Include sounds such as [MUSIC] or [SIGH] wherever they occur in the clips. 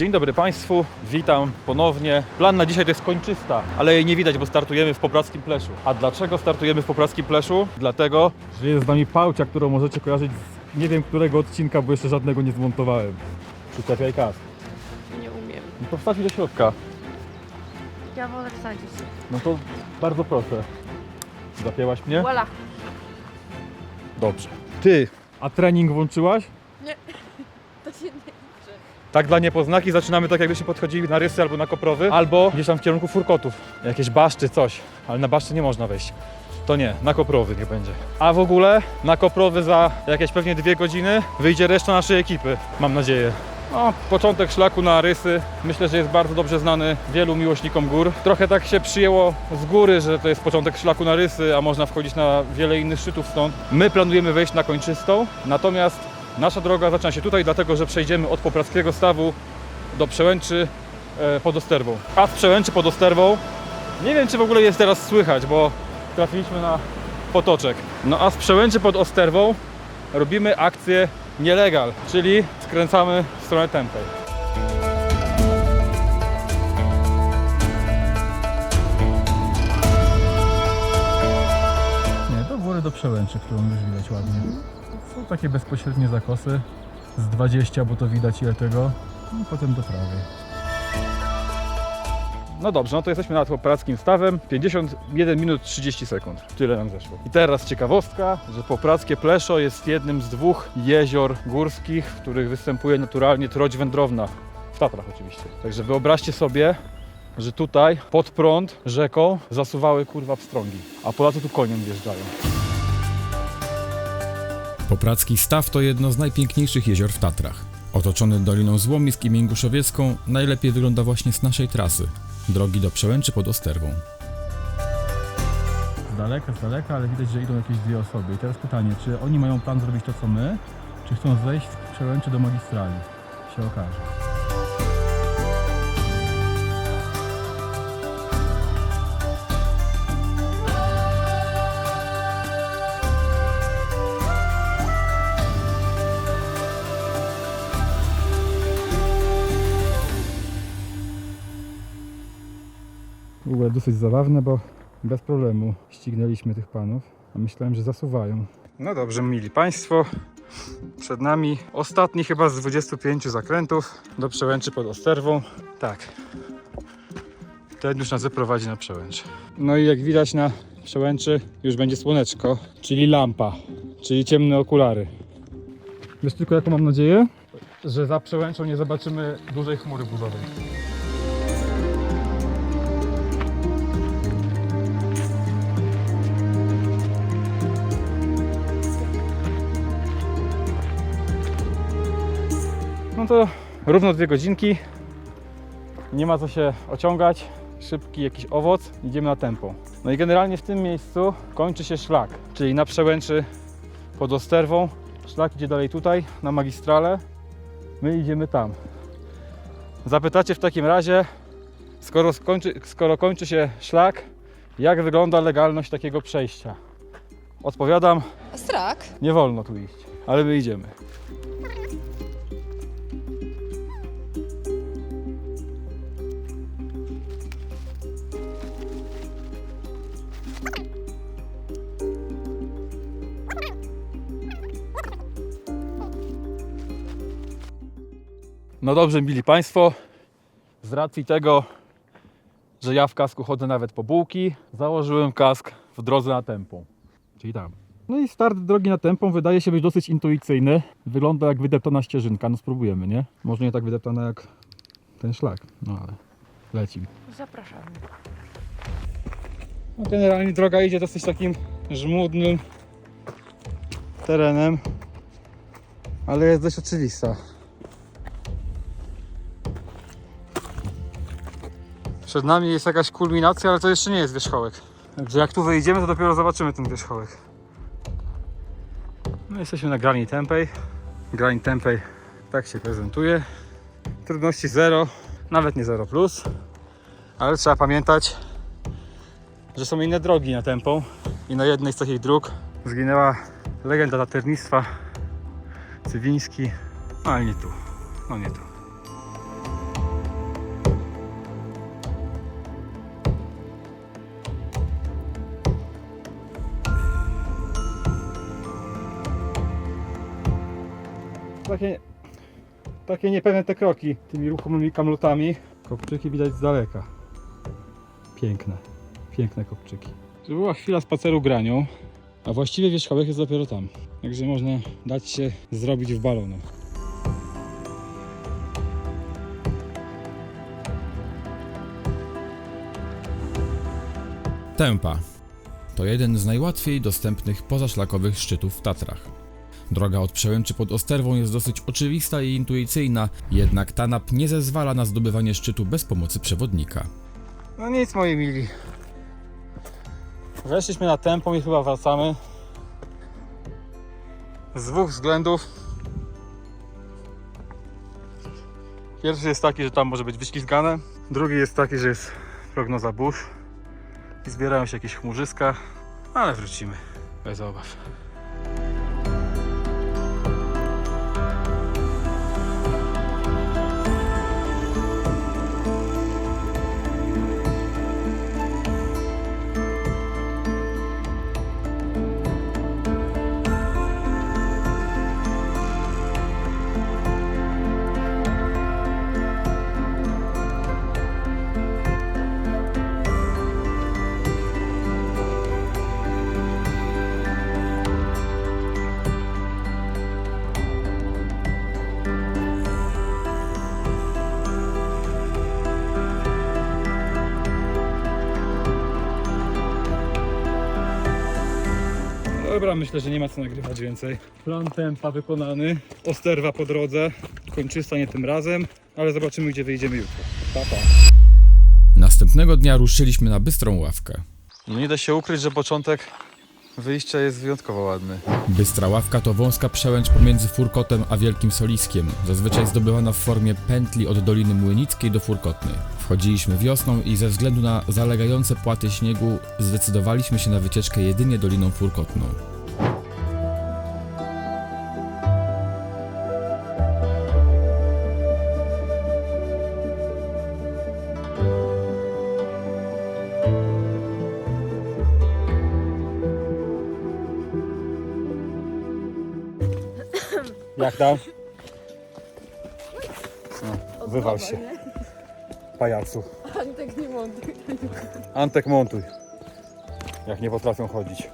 Dzień dobry Państwu, witam ponownie. Plan na dzisiaj to jest kończysta, ale jej nie widać, bo startujemy w Poprackim Pleszu. A dlaczego startujemy w Poprackim Pleszu? Dlatego, że jest z nami Pałcia, którą możecie kojarzyć z nie wiem którego odcinka, bo jeszcze żadnego nie zmontowałem. Przyczepiaj kask. Nie umiem. No to mi do środka. Ja wolę wsadzić. No to bardzo proszę. Zapięłaś mnie? Voila. Dobrze. Ty, a trening włączyłaś? To się nie liczy. Tak dla niepoznaki zaczynamy tak jakbyśmy podchodzili na rysy albo na koprowy, albo gdzieś tam w kierunku furkotów. Jakieś baszty, coś. Ale na baszty nie można wejść. To nie, na koprowy nie będzie. A w ogóle na koprowy za jakieś pewnie dwie godziny wyjdzie reszta naszej ekipy, mam nadzieję. No, początek szlaku na rysy. Myślę, że jest bardzo dobrze znany wielu miłośnikom gór. Trochę tak się przyjęło z góry, że to jest początek szlaku na rysy, a można wchodzić na wiele innych szczytów stąd. My planujemy wejść na kończystą, natomiast nasza droga zaczyna się tutaj, dlatego że przejdziemy od Poprackiego Stawu do Przełęczy e, pod Osterwą. A z Przełęczy pod Osterwą nie wiem, czy w ogóle jest teraz słychać, bo trafiliśmy na potoczek. No a z Przełęczy pod Osterwą robimy akcję nielegal, czyli skręcamy w stronę Tempej. Nie, to wory do Przełęczy, którą już widać ładnie. Są takie bezpośrednie zakosy z 20, bo to widać ile tego, i potem do prawej. No dobrze, no to jesteśmy nad Poprackim Stawem. 51 minut 30 sekund. Tyle nam zeszło. I teraz ciekawostka, że Poprackie Pleszo jest jednym z dwóch jezior górskich, w których występuje naturalnie trodź wędrowna. W Tatrach oczywiście. Także wyobraźcie sobie, że tutaj pod prąd rzeką zasuwały kurwa pstrągi, a Polacy tu koniem wjeżdżają. Popracki Staw to jedno z najpiękniejszych jezior w Tatrach. Otoczony doliną złomisk i Mięguszowiecką, najlepiej wygląda właśnie z naszej trasy, drogi do Przełęczy pod Osterwą. Z daleka, z daleka, ale widać, że idą jakieś dwie osoby. I teraz pytanie, czy oni mają plan zrobić to co my, czy chcą zejść z przełęczy do magistrali? Się okaże. W ogóle dosyć zabawne, bo bez problemu ścignęliśmy tych panów, a myślałem, że zasuwają. No dobrze, mili Państwo, przed nami ostatni chyba z 25 zakrętów do przełęczy pod Osterwą. Tak, ten już nas zaprowadzi na przełęcz. No i jak widać na przełęczy już będzie słoneczko, czyli lampa, czyli ciemne okulary. Wiesz tylko jaką mam nadzieję? Że za przełęczą nie zobaczymy dużej chmury burzowej. No to równo dwie godzinki. Nie ma co się ociągać. Szybki jakiś owoc. Idziemy na tempo. No i generalnie w tym miejscu kończy się szlak, czyli na przełęczy pod Osterwą. Szlak idzie dalej tutaj, na magistrale. My idziemy tam. Zapytacie w takim razie, skoro, skończy, skoro kończy się szlak, jak wygląda legalność takiego przejścia? Odpowiadam, Strak. nie wolno tu iść, ale my idziemy. No dobrze, mili Państwo, z racji tego, że ja w kasku chodzę nawet po bułki, założyłem kask w drodze na tempą, czyli tam. No i start drogi na tempą wydaje się być dosyć intuicyjny. Wygląda jak wydeptana ścieżynka, no spróbujemy, nie? Może nie tak wydeptana jak ten szlak, no ale lecim. Zapraszamy. No generalnie droga idzie dosyć takim żmudnym terenem, ale jest dość oczywista. Przed nami jest jakaś kulminacja, ale to jeszcze nie jest wierzchołek. Także jak tu wyjdziemy, to dopiero zobaczymy ten wierzchołek. No jesteśmy na Granit Tempej. Granit Tempej tak się prezentuje. Trudności 0, nawet nie 0 plus, ale trzeba pamiętać, że są inne drogi na tempą i na jednej z takich dróg zginęła legenda laternictwa Cywiński, no ale nie tu, no nie tu. Takie, takie niepewne te kroki tymi ruchomymi kamlotami. Kopczyki widać z daleka. Piękne, piękne kopczyki. To była chwila spaceru granią, a właściwie wierzchołek jest dopiero tam. Także można dać się zrobić w balonu. Tępa to jeden z najłatwiej dostępnych pozaszlakowych szczytów w Tatrach. Droga od Przełęczy pod Osterwą jest dosyć oczywista i intuicyjna, jednak TANAP nie zezwala na zdobywanie szczytu bez pomocy przewodnika. No nic moi mili. Weszliśmy na tempo i chyba wracamy. Z dwóch względów. Pierwszy jest taki, że tam może być wyślizgane. Drugi jest taki, że jest prognoza burz. I zbierają się jakieś chmurzyska. Ale wrócimy. Bez obaw. Dobra, myślę, że nie ma co nagrywać więcej. Plan tempa wykonany, osterwa po drodze, kończysta nie tym razem, ale zobaczymy gdzie wyjdziemy jutro. Pa, pa. Następnego dnia ruszyliśmy na bystrą ławkę. No nie da się ukryć, że początek wyjścia jest wyjątkowo ładny. Bystra ławka to wąska przełęcz pomiędzy Furkotem a Wielkim Soliskiem, zazwyczaj zdobywana w formie pętli od Doliny Młynickiej do Furkotnej. Wchodziliśmy wiosną i ze względu na zalegające płaty śniegu zdecydowaliśmy się na wycieczkę jedynie Doliną Furkotną. Jak tam? No, wywał się. Pajacu. Antek nie montuj. Antek montuj. Jak nie potrafią chodzić.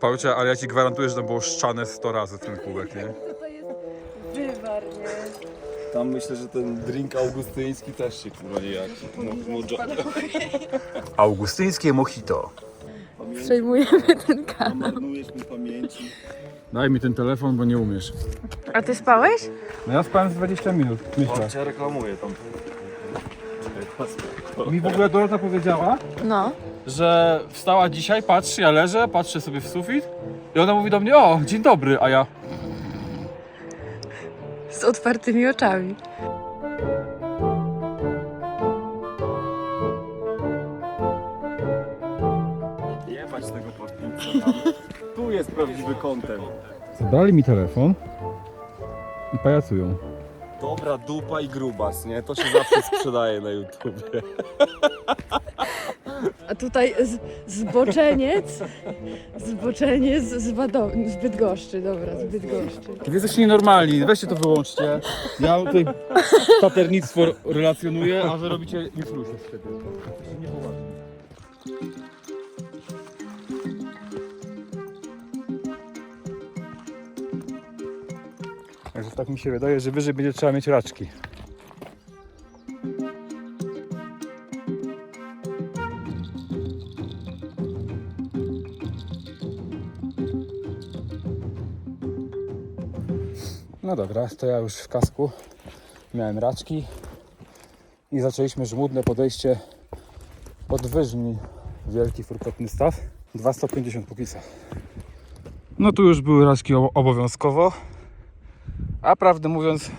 Pawełcia, ale ja ci gwarantuję, że to było szczane 100 razy ten kubek, nie? [LAUGHS] To jest wywar, nie? Tam myślę, że ten drink augustyński też się kurwa nie jak. No, no, Augustyńskie mojito. Przejmujemy ten kanał. marnujesz mi pamięci. Daj mi ten telefon, bo nie umiesz. A ty spałeś? No ja spałem z 20 minut, myślę. Cię reklamuję tam. Mi w ogóle Dorota powiedziała, No. Że wstała dzisiaj, patrzy, ja leżę, patrzę sobie w sufit i ona mówi do mnie, o, dzień dobry, a ja, Z otwartymi oczami. Jebać tego podpięcia. Tu jest prawdziwy content. zabrali mi telefon i pajacują. Dobra dupa i grubas, nie? To się zawsze sprzedaje na YouTubie. [LAUGHS] A tutaj z, zboczeniec. Zboczeniec z, Wado- z Bydgoszczy, dobra, z Bydgoszczy. Wy jesteście nienormalni, weźcie to wyłączcie. Ja tutaj paternictwo relacjonuję, a wy robicie influencers z siebie. Także tak mi się wydaje, że wyżej będzie trzeba mieć raczki. No dobra, to ja już w kasku miałem raczki i zaczęliśmy żmudne podejście od wyżni wielki furkotny staw 250 póki co. No tu już były raczki obowiązkowo, a prawdę mówiąc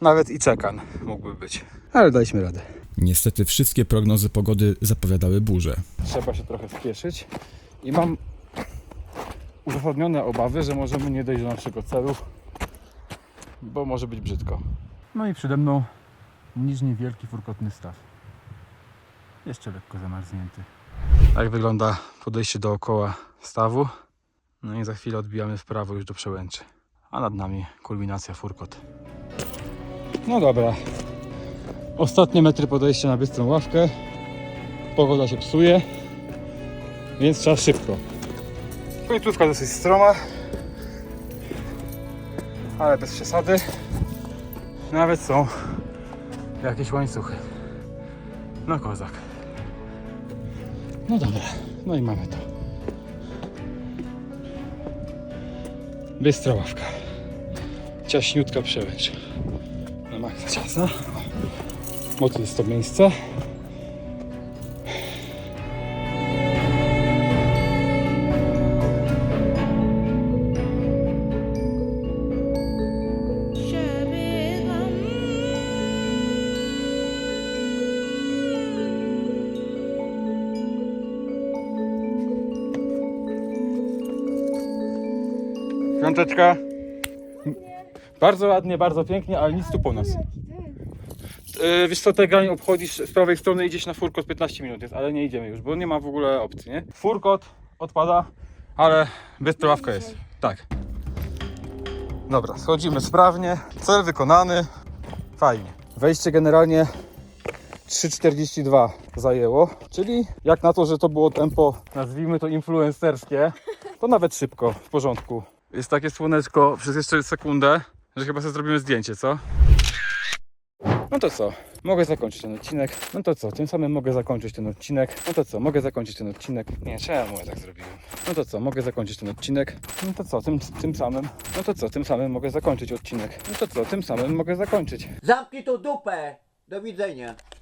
nawet i czekan mógłby być, ale daliśmy radę. Niestety wszystkie prognozy pogody zapowiadały burzę. Trzeba się trochę spieszyć i mam [CLEARS THROAT] uzasadnione obawy, że możemy nie dojść do naszego celu, bo może być brzydko. No i przede mną niżny wielki furkotny staw. Jeszcze lekko zamarznięty. Tak wygląda podejście dookoła stawu. No i za chwilę odbijamy w prawo już do przełęczy. A nad nami kulminacja furkot. No dobra. Ostatnie metry podejścia na bystrą ławkę. Pogoda się psuje, więc trzeba szybko. Końcówka dosyć stroma, ale bez przesady. Nawet są jakieś łańcuchy. No kozak. No dobra, no i mamy to. Bystra ławka. Ciaśniutka przełęcz. Na maksa ciasna. Mocno jest to miejsce. Piąteczka. Bardzo ładnie, bardzo pięknie, ale nic tu po nas. Yy, wiesz co, te grań obchodzisz z prawej strony, idziesz na furkot 15 minut jest, ale nie idziemy już, bo nie ma w ogóle opcji, nie? Furkot odpada, ale bystrawka jest. Tak. Dobra, schodzimy sprawnie, cel wykonany, fajnie. Wejście generalnie 3,42 zajęło, czyli jak na to, że to było tempo, nazwijmy to influencerskie, to nawet szybko, w porządku. Jest takie słoneczko przez jeszcze sekundę, że chyba sobie zrobimy zdjęcie, co? No to co? Mogę zakończyć ten odcinek. No to co? Tym samym mogę zakończyć ten odcinek. No to co? Mogę zakończyć ten odcinek. Nie, czemu ja tak zrobiłem? No to co? Mogę zakończyć ten odcinek. No to co? Tym, tym samym. No to co? Tym samym mogę zakończyć odcinek. No to co? Tym samym mogę zakończyć. Zamknij tą dupę! Do widzenia.